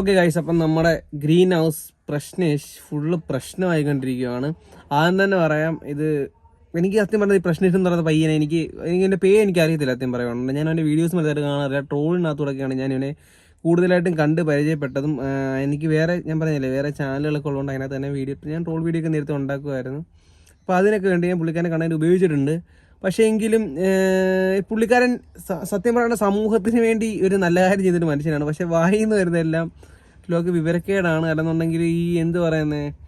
Okay guys അപ്പം നമ്മുടെ green house പ്രശ്നേഷ് ഫുള്ള് പ്രശ്നമായിക്കൊണ്ടിരിക്കുകയാണ് ആദ്യം തന്നെ പറയാം ഇത് എനിക്ക് സത്യം പറഞ്ഞത് ഈ പ്രശ്നേഷ് എന്ന് പറയുന്ന പയ്യനെ എനിക്ക് എനിക്ക് എന്റെ പേര് എനിക്ക് അറിയത്തില്ല സത്യം പറയുകയാണെങ്കിൽ ഞാൻ അവന്റെ വീഡിയോസ് മറ്റേ കാണാറില്ല. ട്രോളിനകത്തൂടെയൊക്കെയാണ് ഞാൻ ഇവനെ കൂടുതലായിട്ടും കണ്ട് പരിചയപ്പെട്ടതും. എനിക്ക് വേറെ ഞാൻ പറഞ്ഞില്ലേ വേറെ ചാനലുകളൊക്കെ ഉള്ളതുകൊണ്ട് അതിനകത്ത് തന്നെ വീഡിയോ ഞാൻ ട്രോൾ വീഡിയോ ഒക്കെ നേരത്തെ ഉണ്ടാക്കുമായിരുന്നു. അപ്പോൾ അതിനൊക്കെ വേണ്ടി ഞാൻ പുള്ളിക്കാരനെ കണ്ടതിന് ഉപയോഗിച്ചിട്ടുണ്ട്. പക്ഷേ എങ്കിലും പുള്ളിക്കാരൻ സത്യം പറയുന്ന സമൂഹത്തിന് വേണ്ടി ഒരു നല്ല കാര്യം ചെയ്തൊരു മനുഷ്യനാണ്. പക്ഷെ വായിൽ നിന്ന് വരുന്നതെല്ലാം ലോക വിവരക്കേടാണ്. അല്ലെന്നുണ്ടെങ്കിൽ ഈ എന്ത് പറയുന്നത്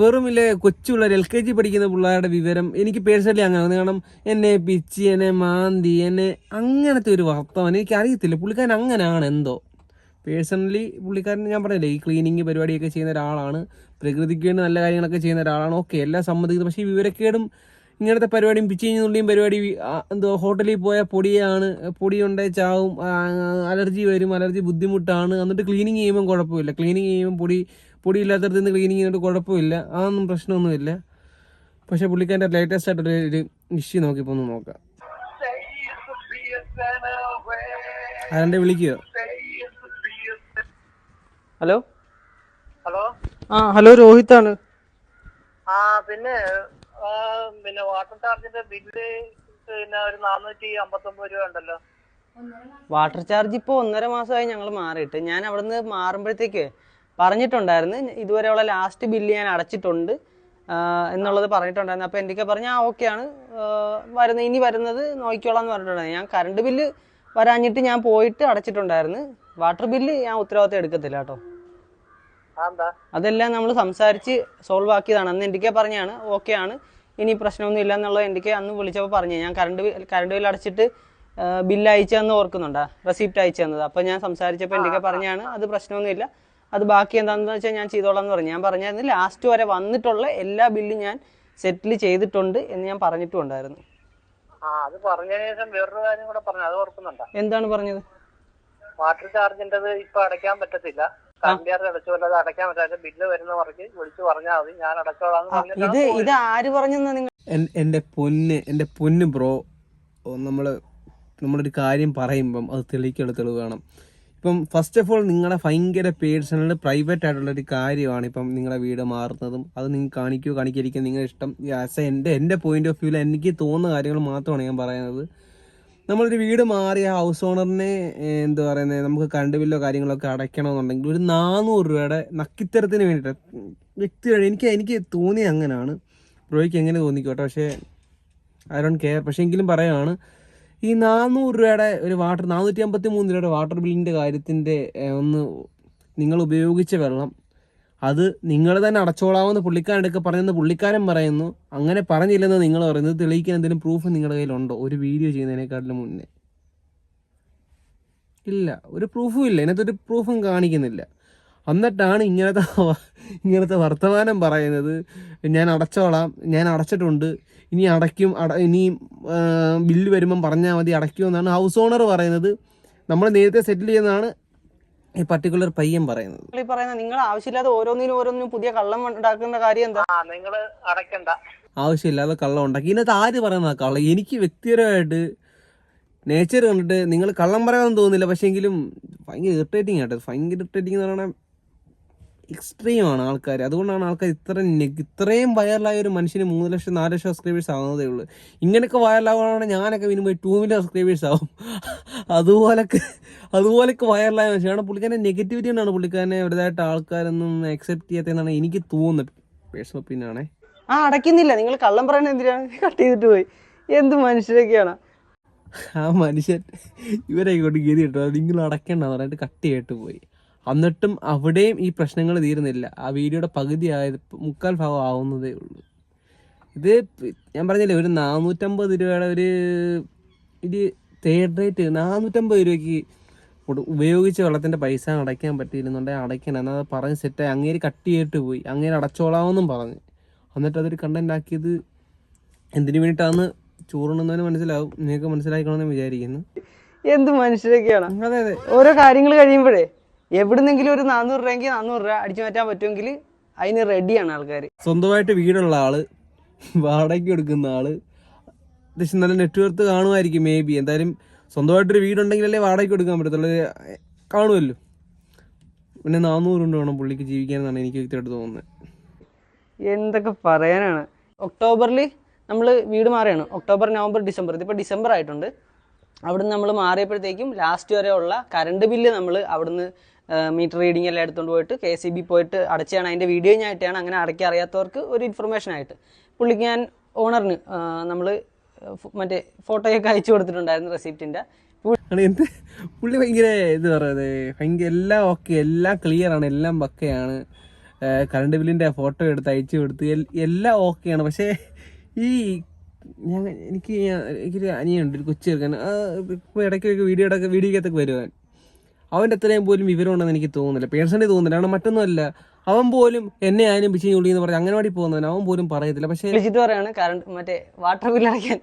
വെറുമില്ലേ കൊച്ചു പിള്ളേർ എൽ കെ ജി പഠിക്കുന്ന പിള്ളേരുടെ വിവരം എനിക്ക് പേഴ്സണലി അങ്ങനെ കാരണം എന്നെ പിച്ചി എന്നെ മാന്തി എന്നെ അങ്ങനത്തെ ഒരു വർത്തമാനം എനിക്ക് അറിയത്തില്ല പുള്ളിക്കാരൻ അങ്ങനെയാണ് എന്തോ. പേഴ്സണലി പുള്ളിക്കാരൻ ഞാൻ പറഞ്ഞില്ലേ ഈ ക്ലീനിങ് പരിപാടിയൊക്കെ ചെയ്യുന്ന ഒരാളാണ് പ്രകൃതിക്ക് വേണ്ടി നല്ല കാര്യങ്ങളൊക്കെ ചെയ്യുന്ന ഒരാളാണ്. ഓക്കെ എല്ലാം സമ്മതിക്കുന്നത് പക്ഷേ ഈ വിവരക്കേടും ഇങ്ങനത്തെ പരിപാടിയും പിച്ചിനുള്ളിയും പരിപാടി എന്തോ ഹോട്ടലിൽ പോയാൽ പൊടിയാണ് പൊടി ഉണ്ടേ ചാവും അലർജി വരും അലർജി ബുദ്ധിമുട്ടാണ് എന്നിട്ട് ക്ലീനിങ് ചെയ്യുമ്പോൾ കുഴപ്പമില്ല. ക്ലീനിങ് ചെയ്യുമ്പോൾ പൊടി പൊടി ഇല്ലാത്തടത്ത് നിന്ന് ക്ലീനിങ് ചെയ്തിട്ട് കുഴപ്പമില്ല. അതൊന്നും പ്രശ്നമൊന്നുമില്ല. പക്ഷെ പുള്ളിക്കാരന്റെ ലേറ്റസ്റ്റ് ആയിട്ടൊരു ഒരു ഇഷ്യൂ നോക്കിയപ്പോൾ ഒന്ന് നോക്കാം. ആരണ്ടെ വിളിക്കുക ഹലോ? ഹലോ? ആ ഹലോ രോഹിത്താണ്. ആ പിന്നെ പിന്നെ വാട്ടർ ചാർജിന്റെ ബില്ല് പിന്നെ ഒരു നാനൂറ്റി അമ്പത്തൊമ്പത് രൂപ ഉണ്ടല്ലോ. വാട്ടർ ചാർജ് ഇപ്പോൾ ഒന്നര മാസമായി ഞങ്ങൾ മാറിയിട്ട്. ഞാൻ അവിടുന്ന് മാറുമ്പോഴത്തേക്ക് പറഞ്ഞിട്ടുണ്ടായിരുന്നു. ഇതുവരെ ഉള്ള ലാസ്റ്റ് ബില്ല് ഞാൻ അടച്ചിട്ടുണ്ട്. എന്നുള്ളത് പറഞ്ഞിട്ടുണ്ടായിരുന്നു. അപ്പോൾ എന്തൊക്കെ പറഞ്ഞാൽ ആ ഓക്കെയാണ് വരുന്നത് ഇനി വരുന്നത് നോക്കിക്കോളാം എന്ന് പറഞ്ഞിട്ടുണ്ടായിരുന്നു. ഞാൻ കറണ്ട് ബില്ല് വരാഞ്ഞിട്ട് ഞാൻ പോയിട്ട് അടച്ചിട്ടുണ്ടായിരുന്നു. വാട്ടർ ബില്ല് ഞാൻ ഉത്തരവാദിത്തം എടുക്കത്തില്ല കേട്ടോ. അതെല്ലാം നമ്മൾ സംസാരിച്ച് സോൾവ് ആക്കിയതാണ്. അന്ന് എന്റെ പറഞ്ഞാണ് ഓക്കെ ആണ്. ഇനി പ്രശ്നമൊന്നും ഇല്ല എന്നുള്ളത് എന്റെ അന്ന് വിളിച്ചപ്പോൾ പറഞ്ഞു. ഞാൻ കറണ്ട് ബിൽ കറണ്ട് ബിൽ അടച്ചിട്ട് ബില്ല് അയച്ചതെന്ന് ഓർക്കുന്നുണ്ടാ? റെസിപ്റ്റ് അയച്ചു തന്നത്. അപ്പോൾ ഞാൻ സംസാരിച്ചപ്പോൾ എന്റെ പറഞ്ഞാണ് അത് പ്രശ്നമൊന്നുമില്ല അത് ബാക്കി എന്താണെന്ന് വെച്ചാൽ ഞാൻ ചെയ്തോളാം എന്ന് പറഞ്ഞു. ഞാൻ പറഞ്ഞായിരുന്നു ലാസ്റ്റ് വരെ വന്നിട്ടുള്ള എല്ലാ ബില്ലും ഞാൻ സെറ്റിൽ ചെയ്തിട്ടുണ്ട് എന്ന് ഞാൻ പറഞ്ഞിട്ടും ഉണ്ടായിരുന്നു അത് പറഞ്ഞതിന് ശേഷം വേറൊരു കാര്യം കൂടെ പറഞ്ഞു. അത് ഓർക്കുന്നുണ്ടോ? എന്താണ് പറഞ്ഞത്? വാട്ടർ ചാർജിന്റെ ഇപ്പൊ അടയ്ക്കാൻ പറ്റത്തില്ല. കറണ്ട് ചാർജ് അടച്ചു അത് അടയ്ക്കാൻ പറ്റാത്ത ബില്ല് വരുന്ന പറഞ്ഞ് വിളിച്ചു പറഞ്ഞാൽ മതി. ഞാൻ അടച്ചോളാം ഇത് ഇത് ആര് പറഞ്ഞെന്ന് നിങ്ങൾ എന്റെ എന്റെ പൊന്ന് എന്റെ പൊന്ന് ബ്രോ നമ്മൾ നമ്മളൊരു കാര്യം പറയുമ്പം അത് തെളിയിക്കുള്ള തെളിവ് വേണം. ഇപ്പം ഫസ്റ്റ് ഓഫ് ഓൾ നിങ്ങളുടെ ഭയങ്കര പേഴ്സണൽ പ്രൈവറ്റ് ആയിട്ടുള്ള ഒരു കാര്യമാണ് ഇപ്പം നിങ്ങളുടെ വീട് മാറുന്നതും. അത് നിങ്ങൾ കാണിക്കുകയോ കാണിക്കാതിരിക്കുക നിങ്ങളുടെ ഇഷ്ടം. ആസ് എന്റെ എന്റെ പോയിന്റ് ഓഫ് വ്യൂവിൽ എനിക്ക് തോന്നുന്ന കാര്യങ്ങൾ മാത്രമാണ് ഞാൻ പറയുന്നത്. നമ്മളൊരു വീട് മാറിയ ഹൗസ് ഓണറിനെ എന്താ പറയുന്നത് നമുക്ക് കറണ്ട് കാര്യങ്ങളൊക്കെ അടയ്ക്കണമെന്നുണ്ടെങ്കിൽ ഒരു നാനൂറ് രൂപയുടെ നക്കിത്തരത്തിന് വേണ്ടിയിട്ട് വ്യക്തിയുടെ എനിക്ക് എനിക്ക് തോന്നി അങ്ങനെയാണ് ബ്രോയ്ക്ക് എങ്ങനെ തോന്നിക്കോട്ടെ? പക്ഷേ ഐ ഡോണ്ട് കെയർ പക്ഷേ എങ്കിലും പറയുകയാണ് ഈ നാനൂറ് രൂപയുടെ ഒരു വാട്ടർ നാനൂറ്റി അമ്പത്തി മൂന്ന് രൂപയുടെ വാട്ടർ ബില്ലിന്റെ കാര്യത്തിന്റെ ഒന്ന് നിങ്ങൾ ഉപയോഗിച്ച വെള്ളം അത് നിങ്ങൾ തന്നെ അടച്ചോളാമെന്ന് പുള്ളിക്കാരനൊക്കെ പറയുന്നത് പുള്ളിക്കാരൻ പറയുന്നു അങ്ങനെ പറഞ്ഞില്ലെന്ന് നിങ്ങൾ പറയുന്നത് തെളിയിക്കാൻ എന്തെങ്കിലും പ്രൂഫ് നിങ്ങളുടെ കയ്യിലുണ്ടോ? ഒരു വീഡിയോ ചെയ്യുന്നതിനേക്കാട്ടിലും മുന്നേ. ഇല്ല ഒരു പ്രൂഫും ഇല്ല. ഇതിനകത്ത് ഒരു പ്രൂഫും കാണിക്കുന്നില്ല. എന്നിട്ടാണ് ഇങ്ങനത്തെ ഇങ്ങനത്തെ വർത്തമാനം പറയുന്നത്. ഞാൻ അടച്ചോളാം ഞാൻ അടച്ചിട്ടുണ്ട്. ഇനി അടയ്ക്കും അട ഇനി ബില്ല് വരുമ്പം പറഞ്ഞാൽ മതി അടയ്ക്കുമെന്നാണ് ഹൗസ് ഓണർ പറയുന്നത്. നമ്മൾ നേരത്തെ സെറ്റിൽ ചെയ്യുന്നതാണ്. ഈ പർട്ടിക്കുലർ പയ്യൻ പറയുന്നത്. ഈ പറയുന്ന നിങ്ങൾ ആവശ്യമില്ലാതെ ഓരോന്നിനും ഓരോന്നിനും പുതിയ കള്ളം ഉണ്ടാക്കുന്ന കാര്യം എന്താ? ആ നിങ്ങൾ അടയ്ക്കണ്ട. ആവശ്യമില്ലാതെ കള്ളം ഉണ്ടാക്കി. ഇതിനകത്ത് ആര് പറയുന്ന കള്ളം? എനിക്ക് വ്യക്തിപരമായിട്ട് നേച്ചർ കണ്ടിട്ട് നിങ്ങൾ കള്ളം പറയാമെന്ന് തോന്നുന്നില്ല. പക്ഷേ എങ്കിലും ഭയങ്കര ഇറിറ്റേറ്റിംഗ് ആട്ടോ. ഭയങ്കര ഇറിറ്റേറ്റിംഗ് എന്ന് പറയുന്നത് എക്സ്ട്രീം ആണ് ആൾക്കാർ അതുകൊണ്ടാണ് ആൾക്കാർ ഇത്ര ഇത്രയും വൈറലായ ഒരു മനുഷ്യന് മൂന്ന് ലക്ഷം നാല് ലക്ഷം സബ്സ്ക്രൈബേഴ്സ് ആവുന്നതേ ഉള്ളൂ. ഇങ്ങനെയൊക്കെ വൈറലാവുകയാണെങ്കിൽ ഞാനൊക്കെ മിനിമം ടു മില്യൺ സബ്സ്ക്രൈബേഴ്സ് ആവും. അതുപോലൊക്കെ അതുപോലൊക്കെ വൈറലായ മനുഷ്യനാണ് പുള്ളിക്കാരന്റെ നെഗറ്റിവിറ്റി കൊണ്ടാണ് പുള്ളിക്കാരനെ വലുതായിട്ട് ആൾക്കാരൊന്നും അക്സെപ്റ്റ് ചെയ്യാത്തതെന്നാണ് എനിക്ക് തോന്നുന്നത്. പേഴ്സണൽ ഒപ്പീനിയനാണേ ആ അടയ്ക്കുന്നില്ല. നിങ്ങൾ കള്ളം പറയണ എന്തിനാണ് കട്ട് ചെയ്തിട്ട് പോയി. എന്ത് മനുഷ്യരൊക്കെയാണ്? ആ മനുഷ്യൻ ഇവരെ കൊണ്ട് ഗതി കിട്ടും. നിങ്ങൾ അടയ്ക്കണ്ടെന്ന് പറഞ്ഞിട്ട് കട്ട് ചെയ്തിട്ട് പോയി. എന്നിട്ടും അവിടെയും ഈ പ്രശ്നങ്ങൾ തീരുന്നില്ല. ആ വീഡിയോയുടെ പകുതി ആയത് മുക്കാൽ ഭാഗം ആവുന്നതേ ഉള്ളൂ. ഇത് ഞാൻ പറഞ്ഞില്ലേ ഒരു നാനൂറ്റമ്പത് രൂപയുടെ ഒരു ഒരു തേർഡ് റേറ്റ് നാനൂറ്റമ്പത് രൂപയ്ക്ക് ഉപയോഗിച്ച വെള്ളത്തിന്റെ പൈസ അടയ്ക്കാൻ പറ്റിയിരുന്നുണ്ടെങ്കിൽ അടയ്ക്കണം എന്നാൽ പറഞ്ഞ് സെറ്റായി അങ്ങേര് കട്ട് ചെയ്തിട്ട് പോയി. അങ്ങേര് അടച്ചോളാമെന്നും പറഞ്ഞ്. എന്നിട്ട് അതൊരു കണ്ടന്റ് ആക്കിയത് എന്തിനു വേണ്ടിയിട്ടാന്ന് ചോറുണ്ടെന്നതിന് മനസ്സിലാവും നിങ്ങൾക്ക് മനസ്സിലാക്കണമെന്ന് വിചാരിക്കുന്നു. എന്ത് മനുഷ്യരൊക്കെയാണ്? അതെ അതെ. ഓരോ കാര്യങ്ങൾ കഴിയുമ്പോഴേ എവിടുന്നെങ്കിലും ഒരു നാനൂറ് രൂപയെങ്കിൽ നാനൂറ് രൂപ അടിച്ചു മാറ്റാൻ പറ്റുമെങ്കിൽ അതിന് റെഡിയാണ് ആൾക്കാർ സ്വന്തമായിട്ട് വീടുള്ള ആൾ വാടകയ്ക്ക് എടുക്കുന്ന ആൾ അത്യാവശ്യം നല്ല നെറ്റ്വർക്ക് കാണുമായിരിക്കും മേ ബി എന്തായാലും സ്വന്തമായിട്ടൊരു വീടുണ്ടെങ്കിലല്ലേ വാടകയ്ക്ക് എടുക്കാൻ പറ്റത്തുള്ളൂ. കാണുമല്ലോ. പിന്നെ നാനൂറ് കൊണ്ട് വേണം പുള്ളിക്ക് ജീവിക്കാനെന്നാണ് എനിക്ക് വ്യക്തിയായിട്ട് തോന്നുന്നത്. എന്തൊക്കെ പറയാനാണ്. ഒക്ടോബറിൽ നമ്മൾ വീട് മാറിയാണ് ഒക്ടോബർ നവംബർ ഡിസംബർ. ഇതിപ്പോൾ ഡിസംബർ ആയിട്ടുണ്ട്. അവിടുന്ന് നമ്മൾ മാറിയപ്പോഴത്തേക്കും ലാസ്റ്റ് വരെ ഉള്ള കറണ്ട് ബില്ല് നമ്മൾ അവിടുന്ന് മീറ്റർ റീഡിംഗ് എല്ലാം എടുത്തുകൊണ്ട് പോയിട്ട് കെ സി ബി പോയിട്ട് അടച്ചാണ് അതിന്റെ വീഡിയോ ഞായിട്ടാണ് അങ്ങനെ അടയ്ക്കാൻ അറിയാത്തവർക്ക് ഒരു ഇൻഫർമേഷൻ ആയിട്ട്. പുള്ളിക്ക് ഞാൻ ഓണറിന് നമ്മൾ മറ്റേ ഫോട്ടോയൊക്കെ അയച്ചു കൊടുത്തിട്ടുണ്ടായിരുന്നു റെസിപ്റ്റിന്റെ എന്ത്? പുള്ളി ഭയങ്കര ഇത് പറയുന്നത്. ഭയങ്കര എല്ലാം ഓക്കെ എല്ലാം ക്ലിയർ ആണ് എല്ലാം പക്കയാണ്. കറണ്ട് ബില്ലിന്റെ ഫോട്ടോ എടുത്ത് അയച്ചു കൊടുത്ത് എല്ലാം ഓക്കെയാണ് പക്ഷേ ഈ ഞാൻ എനിക്ക് ഞാൻ- എനിക്കൊരു അനിയുണ്ട് ഒരു കൊച്ചു ചെറുക്കാൻ. ഇപ്പോൾ ഇപ്പൊ ഇടയ്ക്കൊക്കെ വീഡിയോ ഇടയ്ക്ക് വീഡിയോക്കകത്തൊക്കെ വരുവാൻ. അവന്റെ അത്രയും പോലും വിവരം ഉണ്ടെന്ന് എനിക്ക് തോന്നുന്നില്ല. പേഴ്സണലി തോന്നുന്നില്ല. കാരണം മറ്റൊന്നുമല്ല. അവൻ പോലും എന്നെ ആരും പിച്ചു ഉള്ളി എന്ന് പറഞ്ഞ് അംഗനവാടി പോകുന്നവൻ അവൻ പോലും പറയത്തില്ല. പക്ഷേ വിളിച്ചിട്ട് പറയാണ് കറണ്ട് മറ്റേ വാട്ടർ ബില്ല് അടയ്ക്കാൻ.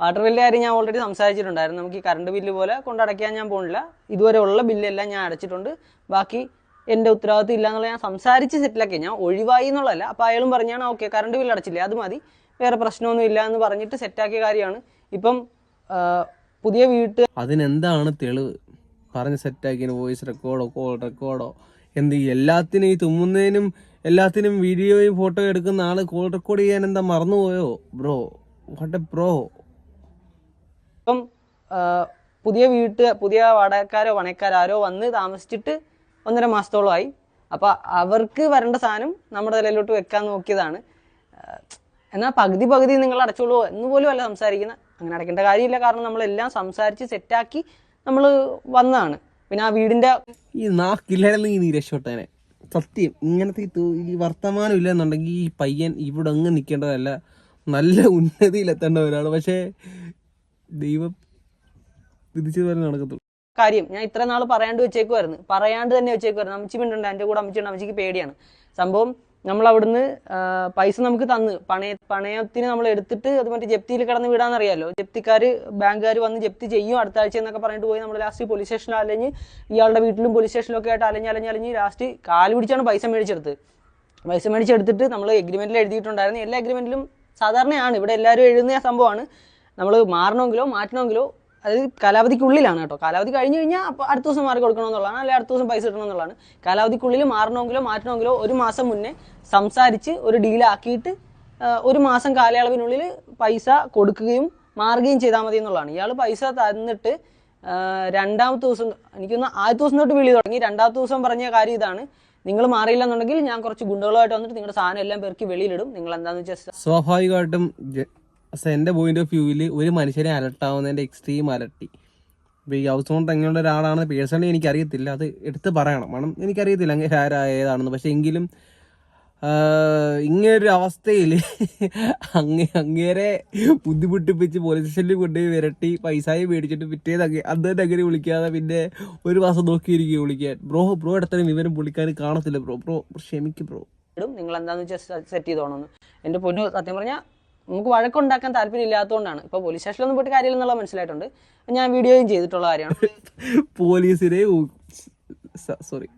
വാട്ടർ ബില്ല് കാര്യം ഞാൻ ഓൾറെഡി സംസാരിച്ചിട്ടുണ്ടായിരുന്നു. നമുക്ക് ഈ കറണ്ട് ബില്ല് പോലെ കൊണ്ടടയ്ക്കാൻ ഞാൻ പോകുന്നില്ല. ഇതുവരെ ഉള്ള ബില്ലെല്ലാം ഞാൻ അടച്ചിട്ടുണ്ട്. ബാക്കി എന്റെ ഉത്തരവാദിത്വം ഇല്ല എന്നുള്ള ഞാൻ സംസാരിച്ച് സെറ്റിലാക്കി ഞാൻ ഒഴിവായി എന്നുള്ളതല്ല. അപ്പോൾ അയാളും പറഞ്ഞാണ് ഓക്കെ കറണ്ട് ബില്ല് അടച്ചില്ലേ? അത് മതി. വേറെ പ്രശ്നമൊന്നും ഇല്ല എന്ന് പറഞ്ഞിട്ട് സെറ്റാക്കിയ കാര്യമാണ്. ഇപ്പം പുതിയ വീട്ട് അതിനെന്താണ് തെളിവ്? പറഞ്ഞ് സെറ്റാക്കിയതിന് വോയിസ് റെക്കോർഡോ കോൾ റെക്കോർഡോ എന്ത് എല്ലാത്തിനും ഈ തുമ്മുന്നതിനും എല്ലാത്തിനും വീഡിയോയും ഫോട്ടോ എടുക്കുന്ന ആൾ കോൾ റെക്കോർഡ് ചെയ്യാൻ എന്താ മറന്നുപോയോ? ബ്രോ വാട്ട് എ ബ്രോ ഇപ്പം പുതിയ വീട്ട് പുതിയ വാടകക്കാരോ പണയക്കാരോ ആരോ വന്ന് താമസിച്ചിട്ട് ഒന്നര മാസത്തോളമായി. അപ്പോൾ അവർക്ക് വരേണ്ട സാധനം നമ്മുടെ തലയിലോട്ട് വെക്കാൻ നോക്കിയതാണ്. എന്നാ എന്നാൽ പകുതി പകുതി നിങ്ങൾ അടച്ചോളൂ എന്ന് പോലും അല്ല സംസാരിക്കുന്നത് അങ്ങനെ അടയ്ക്കേണ്ട കാര്യമില്ല. കാരണം നമ്മളെല്ലാം സംസാരിച്ച് സെറ്റാക്കി നമ്മൾ വന്നതാണ്. പിന്നെ ആ വീടിന്റെ ഈ നാക്കില്ലായിരുന്നെങ്കിൽ നീ രക്ഷപ്പെട്ടേനെ സത്യം ഇങ്ങനത്തെ ഈ വർത്തമാനം ഇല്ലെന്നുണ്ടെങ്കിൽ ഈ പയ്യൻ ഇവിടെ അങ്ങ് നിൽക്കേണ്ടതല്ല നല്ല ഉന്നതിയിലെത്തേണ്ടവരാണ് പക്ഷേ ദൈവം വിധിച്ചത് പോലെ നടക്കത്തുള്ളൂ. കാര്യം ഞാൻ ഇത്ര നാൾ പറയാണ്ട് വെച്ചേക്കുമായിരുന്നു പറയാണ്ട് തന്നെ വെച്ചേക്കുമായിരുന്നു അമ്മച്ചി മിണ്ടുണ്ട് എന്റെ കൂടെ അമ്മച്ചിയുണ്ട് അമ്മച്ചിക്ക് പേടിയാണ്. സംഭവം നമ്മൾ അവിടുന്ന് പൈസ നമുക്ക് തന്ന്. പണയ പണയത്തിന് നമ്മൾ എടുത്തിട്ട് അത് മറ്റേ ജപ്തിയിൽ കിടന്ന് വിടാന്നറിയാലോ. ജപ്തിക്കാർ ബാങ്കുകാർ വന്ന് ജപ്തി ചെയ്യും. അടുത്ത ആഴ്ച എന്നൊക്കെ പറഞ്ഞിട്ട് പോയി നമ്മൾ ലാസ്റ്റ് പോലീസ് സ്റ്റേഷനിൽ അലഞ്ഞ് ഇയാളുടെ വീട്ടിലും പോലീസ് സ്റ്റേഷനിലൊക്കെ ആയിട്ട് അലഞ്ഞ് അലഞ്ഞ് അലഞ്ഞ് ലാസ്റ്റ് കാൽ പിടിച്ചാണ് പൈസ മേടിച്ചെടുത്ത്. പൈസ മേടിച്ചെടുത്തിട്ട് നമ്മൾ എഗ്രിമെന്റിൽ എഴുതിയിട്ടുണ്ടായിരുന്നു. എല്ലാ എഗ്രിമെന്റിലും സാധാരണയാണ്. ഇവിടെ എല്ലാവരും എഴുതുന്ന സംഭവമാണ്. നമ്മൾ മാറണമെങ്കിലോ മാറ്റണമെങ്കിലോ അത് കാലാവധിക്കുള്ളിലാണ് കേട്ടോ. കാലാവധി കഴിഞ്ഞ് കഴിഞ്ഞാൽ അപ്പോൾ അടുത്ത ദിവസം മാറി കൊടുക്കണമെന്നുള്ളതാണ്. അല്ലെങ്കിൽ അടുത്ത ദിവസം പൈസ കിട്ടണം എന്നുള്ളതാണ് കാലാവധിക്കുള്ളിൽ മാറണമെങ്കിലോ മാറ്റണമെങ്കിലോ ഒരു മാസം മുന്നേ സംസാരിച്ച് ഒരു ഡീലാക്കിയിട്ട് ഒരു മാസം കാലയളവിനുള്ളിൽ പൈസ കൊടുക്കുകയും മാറുകയും ചെയ്താൽ മതി എന്നുള്ളതാണ്. ഇയാൾ പൈസ തന്നിട്ട് രണ്ടാമത്തെ ദിവസം എനിക്കൊന്ന് ആദ്യത്തെ ദിവസം തൊട്ട് വിളി തുടങ്ങി. രണ്ടാമത്തെ ദിവസം പറഞ്ഞ കാര്യം ഇതാണ്. നിങ്ങൾ മാറിയില്ലെന്നുണ്ടെങ്കിൽ ഞാൻ കുറച്ച് ഗുണ്ടകളുമായിട്ട് വന്നിട്ട് നിങ്ങളുടെ സാധനം എല്ലാം പേർക്ക് വെളിയിലിടും. നിങ്ങൾ എന്താണെന്ന് വെച്ചാൽ സ്വാഭാവികമായിട്ടും എന്റെ പോയിന്റ് ഓഫ് വ്യൂവിൽ ഒരു മനുഷ്യനെ അലട്ടാവുന്നതിന്റെ എക്സ്ട്രീം അലട്ടി. ഈ ഹൗസ് ഓണർ എങ്ങനെയുള്ള ഒരാളാണെന്ന് പേഴ്സണലി എനിക്കറിയത്തില്ല. അത് എടുത്ത് പറയണം. കാരണം എനിക്കറിയത്തില്ല അങ്ങനെ ആരാ ഏതാണെന്ന്. പക്ഷെ എങ്കിലും ഇങ്ങനൊരു അവസ്ഥയിൽ അങ്ങേ അങ്ങേരെ ബുദ്ധിമുട്ടിപ്പിച്ച് പോലീസ് സ്റ്റേഷനിൽ കൊണ്ടുപോയി വിരട്ടി പൈസയും മേടിച്ചിട്ട് പിറ്റേത് അങ്ങ് അന്ന് അങ്ങനെ വിളിക്കാതെ പിന്നെ ഒരു മാസം നോക്കിയിരിക്കും വിളിക്കാൻ. ബ്രോ ബ്രോ എടുത്താലും വിവരം പുള്ളിക്കാർ കാണത്തില്ല ബ്രോ. ബ്രോ ക്ഷമിക്കും ബ്രോ. നിങ്ങൾ എന്താണെന്ന് വെച്ചാൽ സെറ്റ് ചെയ്തോണമെന്ന് എന്റെ പൊന്നു സത്യം പറഞ്ഞാൽ നമുക്ക് വഴക്കുണ്ടാക്കാൻ താല്പര്യം ഇല്ലാത്തതുകൊണ്ടാണ് ഇപ്പൊ പോലീസ് സ്റ്റേഷനിലൊന്നും പോയിട്ട് കാര്യമില്ലെന്നുള്ള മനസ്സിലായിട്ടുണ്ട്. ഞാൻ വീഡിയോയും ചെയ്തിട്ടുള്ള കാര്യമാണ്. പോലീസിനെ സോറി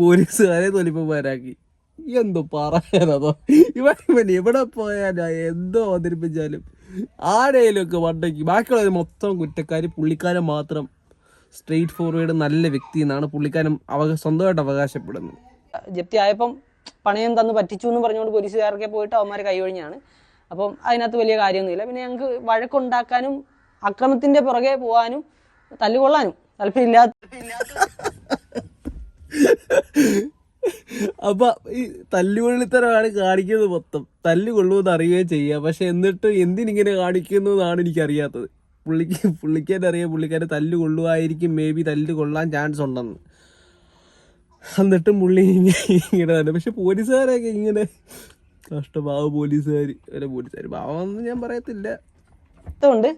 പോലീസുകാരെ തൊലിപ്പന്മാരാക്കി എന്തോ പറയാനതോ ഇവൻ ഇവൻ എവിടെ പോയാലോ എന്തോ അവതരിപ്പിച്ചാലും. ആരെയും ഒക്കെ വണ്ടയ്ക്ക് ബാക്കിയുള്ള മൊത്തം കുറ്റക്കാർ പുള്ളിക്കാരൻ മാത്രം സ്ട്രെയിറ്റ് ഫോർവേഡ് നല്ല വ്യക്തി എന്നാണ് പുള്ളിക്കാരൻ അവ സ്വന്തമായിട്ട് അവകാശപ്പെടുന്നത്. ജപ്തി ആയപ്പം പണയം തന്ന് പറ്റിച്ചു എന്ന് പറഞ്ഞുകൊണ്ട് പോലീസുകാരൊക്കെ പോയിട്ട് അവന്മാർ കൈയൊഴിഞ്ഞാണ് അപ്പം അതിനകത്ത് വലിയ കാര്യമൊന്നുമില്ല. പിന്നെ ഞങ്ങൾക്ക് വഴക്കുണ്ടാക്കാനും അക്രമത്തിന്റെ പുറകെ പോകാനും തല്ലുകൊള്ളാനും താല്പര്യമില്ലാത്ത അപ്പൊ ഈ തല്ലുകൊള്ളിത്തരമാണ് കാണിക്കുന്നത് മൊത്തം. തല്ലുകൊള്ളുമെന്ന് അറിയുകയും ചെയ്യുക പക്ഷെ എന്നിട്ട് എന്തിനിങ്ങനെ കാണിക്കുന്നു എന്നാണ് എനിക്കറിയാത്തത്. പുള്ളിക്ക് പുള്ളിക്കാരൻ അറിയാം. പുള്ളിക്കാരെ തല്ല് കൊള്ളുമായിരിക്കും മേ ബി തല്ല് കൊള്ളാൻ ചാൻസ് ഉണ്ടെന്ന്. എന്നിട്ടും പുള്ളി ഇങ്ങനെ തന്നെ. പക്ഷെ പോലീസുകാരൊക്കെ ഇങ്ങനെ കഷ്ടപാവ പോലീസുകാർ അല്ല പോലീസുകാർ ഭാവമെന്ന് ഞാൻ പറയത്തില്ല. അതുകൊണ്ട്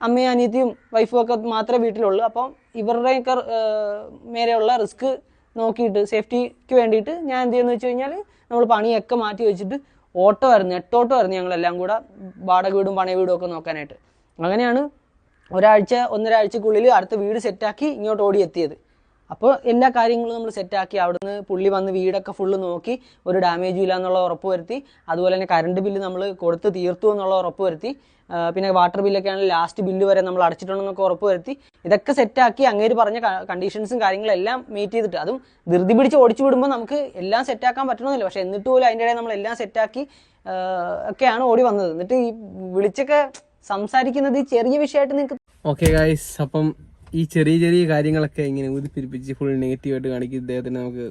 അമ്മയും അനിയത്തിയും വൈഫും ഒക്കെ മാത്രമേ വീട്ടിലുള്ളൂ. അപ്പം ഇവരുടെയൊക്കെ മേലെയുള്ള റിസ്ക് നോക്കിയിട്ട് സേഫ്റ്റിക്ക് വേണ്ടിയിട്ട് ഞാൻ എന്ത് ചെയ്യുന്നു വെച്ച് കഴിഞ്ഞാൽ നമ്മൾ പണിയൊക്കെ മാറ്റി വെച്ചിട്ട് ഓട്ടോ ആയിരുന്നു എട്ടോട്ടോ ആയിരുന്നു ഞങ്ങളെല്ലാം കൂടെ വാടക വീടും പണയ വീടും ഒക്കെ നോക്കാനായിട്ട്. അങ്ങനെയാണ് ഒരാഴ്ച ഒന്നരാഴ്ചക്കുള്ളിൽ അടുത്ത വീട് സെറ്റാക്കി ഇങ്ങോട്ട് ഓടി എത്തിയത് അപ്പോൾ എല്ലാ കാര്യങ്ങളും നമ്മൾ സെറ്റാക്കി അവിടുന്ന് പുള്ളി വന്ന് വീടൊക്കെ ഫുള്ള് നോക്കി ഒരു ഡാമേജും ഇല്ല എന്നുള്ള ഉറപ്പ് വരുത്തി. അതുപോലെ തന്നെ കറണ്ട് ബില്ല് നമ്മൾ കൊടുത്ത് തീർത്തു എന്നുള്ള ഉറപ്പ് വരുത്തി. പിന്നെ വാട്ടർ ബില്ലൊക്കെ ആണെങ്കിൽ ലാസ്റ്റ് ബില്ല് വരെ നമ്മൾ അടച്ചിട്ടുണ്ടെന്നൊക്കെ ഉറപ്പ് വരുത്തി. ഇതൊക്കെ സെറ്റാക്കി അങ്ങേര് പറഞ്ഞ കണ്ടീഷൻസും കാര്യങ്ങളും എല്ലാം മീറ്റ് ചെയ്തിട്ട് അതും ധൃതി പിടിച്ച് ഓടിച്ചു വിടുമ്പോൾ നമുക്ക് എല്ലാം സെറ്റാക്കാൻ പറ്റണമെന്നില്ല പക്ഷെ എന്നിട്ട് പോലും അതിന്റെ ഇടയിൽ നമ്മൾ എല്ലാം സെറ്റാക്കി ഒക്കെയാണ് ഓടി വന്നത്. എന്നിട്ട് ഈ വിളിച്ചൊക്കെ സംസാരിക്കുന്നത് ചെറിയ വിഷയമായിട്ട് നിങ്ങൾക്ക് ഓക്കെ ഗായ്സ് അപ്പം ഈ ചെറിയ ചെറിയ കാര്യങ്ങളൊക്കെ ഇങ്ങനെ ഊതിപ്പിരിപ്പിച്ച് ഫുൾ നെഗറ്റീവായിട്ട് കാണിക്കും ഇദ്ദേഹത്തിന് നമുക്ക്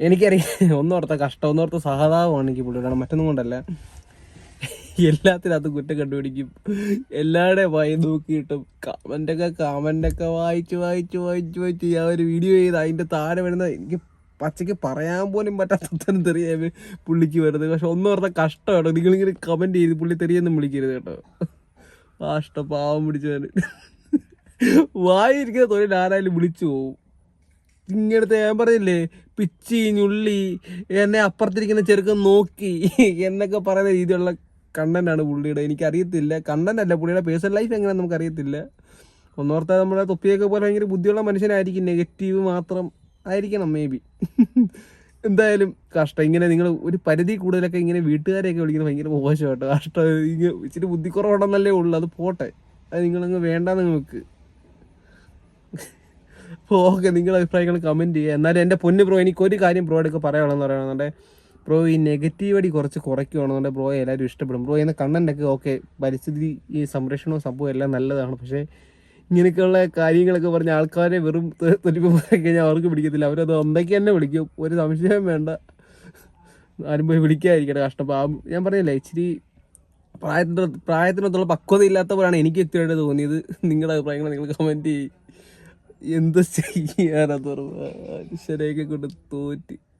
എനിക്കറിയാം. ഒന്നോർത്ത കഷ്ടം ഒന്നോർത്ത സഹതാപമാണ് എനിക്ക് പുള്ളിയുടെ മറ്റൊന്നും കൊണ്ടല്ല. എല്ലാത്തിനും അത് കുറ്റം കണ്ടുപിടിക്കും. എല്ലാവരുടെയും വായി നോക്കിയിട്ടും കമന്റൊക്കെ കമന്റൊക്കെ വായിച്ച് വായിച്ച് വായിച്ച് വായിച്ച് ആ ഒരു വീഡിയോ ചെയ്ത് അതിന്റെ താഴെ വരുന്ന എനിക്ക് പച്ചയ്ക്ക് പറയാൻ പോലും പറ്റാത്ത തെറിയ പുള്ളിക്ക് വരുന്നത്. പക്ഷെ ഒന്നോർത്ത കഷ്ടമാണ് നിങ്ങളിങ്ങനെ കമന്റ് ചെയ്ത് പുള്ളി തെറിയൊന്നും വിളിക്കരുത് കേട്ടോ. ആ ഇഷ്ടം പാവം പിടിച്ചവന്. വായിരിക്കുന്ന തൊഴിൽ ആരായാലും വിളിച്ചു പോവും. ഇങ്ങനത്തെ ഞാൻ പറഞ്ഞില്ലേ പിച്ചി ഞുള്ളി എന്നെ അപ്പുറത്തിരിക്കുന്ന ചെറുക്കൻ നോക്കി എന്നൊക്കെ പറയുന്ന രീതിയിലുള്ള കണ്ടന്റാണ് പുള്ളിയുടെ. എനിക്കറിയത്തില്ല. കണ്ടന്റ് അല്ല പുള്ളിയുടെ പേഴ്സണൽ ലൈഫ് എങ്ങനെയാണെന്ന് നമുക്കറിയത്തില്ല. ഒന്നോർത്താൽ നമ്മുടെ തൊപ്പിയൊക്കെ പോലെ ഭയങ്കര ബുദ്ധിയുള്ള മനുഷ്യനായിരിക്കും. നെഗറ്റീവ് മാത്രം ആയിരിക്കണം മേ ബി എന്തായാലും കഷ്ടം. ഇങ്ങനെ നിങ്ങൾ ഒരു പരിധി കൂടുതലൊക്കെ ഇങ്ങനെ വീട്ടുകാരെയൊക്കെ വിളിക്കുന്നത് ഭയങ്കര മോശമായിട്ട് കഷ്ടം. ഇങ്ങനെ ഇച്ചിരി ബുദ്ധിക്കുറവുണ്ടെന്നല്ലേ ഉള്ളൂ. അത് പോട്ടെ. അത് നിങ്ങളങ്ങ് വേണ്ടാന്ന് നിങ്ങൾക്ക്. അപ്പോൾ ഓക്കെ നിങ്ങളുടെ അഭിപ്രായങ്ങൾ കമന്റ് ചെയ്യുക. എന്നാലും എന്റെ പൊന്ന് ബ്രോ എനിക്ക് ഒരു കാര്യം ബ്രോയോടൊക്കെ പറയാനുള്ളതെന്ന് പറയുന്നത് ബ്രോ ഈ നെഗറ്റീവ് അടി കുറച്ച് കുറയ്ക്കുകയാണെന്നുണ്ടെങ്കിൽ ബ്രോ എല്ലാവരും ഇഷ്ടപ്പെടും. ബ്രോ എന്ന കണ്ണന്റൊക്കെ ഓക്കെ പരിസ്ഥിതി ഈ സംരക്ഷണവും സംഭവം എല്ലാം നല്ലതാണ്. പക്ഷേ ഇങ്ങനെയൊക്കെയുള്ള കാര്യങ്ങളൊക്കെ പറഞ്ഞ ആൾക്കാരെ വെറും തൊലിപ്പ് പറഞ്ഞു കഴിഞ്ഞാൽ അവർക്ക് പിടിക്കത്തില്ല. അവരത് ഒന്നേക്ക് തന്നെ വിളിക്കും. ഒരു സംശയം വേണ്ട. ആരും പോയി വിളിക്കാതിരിക്കട്ടെ കഷ്ടം. ഞാൻ പറഞ്ഞില്ലേ ഇച്ചിരി പ്രായത്തിന്റെ പ്രായത്തിനൊത്തുള്ള പക്വത ഇല്ലാത്തവരാണ് എനിക്ക് വ്യക്തിയായിട്ട് തോന്നിയത്. നിങ്ങളുടെ അഭിപ്രായങ്ങൾ നിങ്ങൾ കമന്റ് ചെയ്യും. എന്ത് ചെയ്യാനത് മനുഷ്യരെയൊക്കെ കൊണ്ട് തോറ്റ്.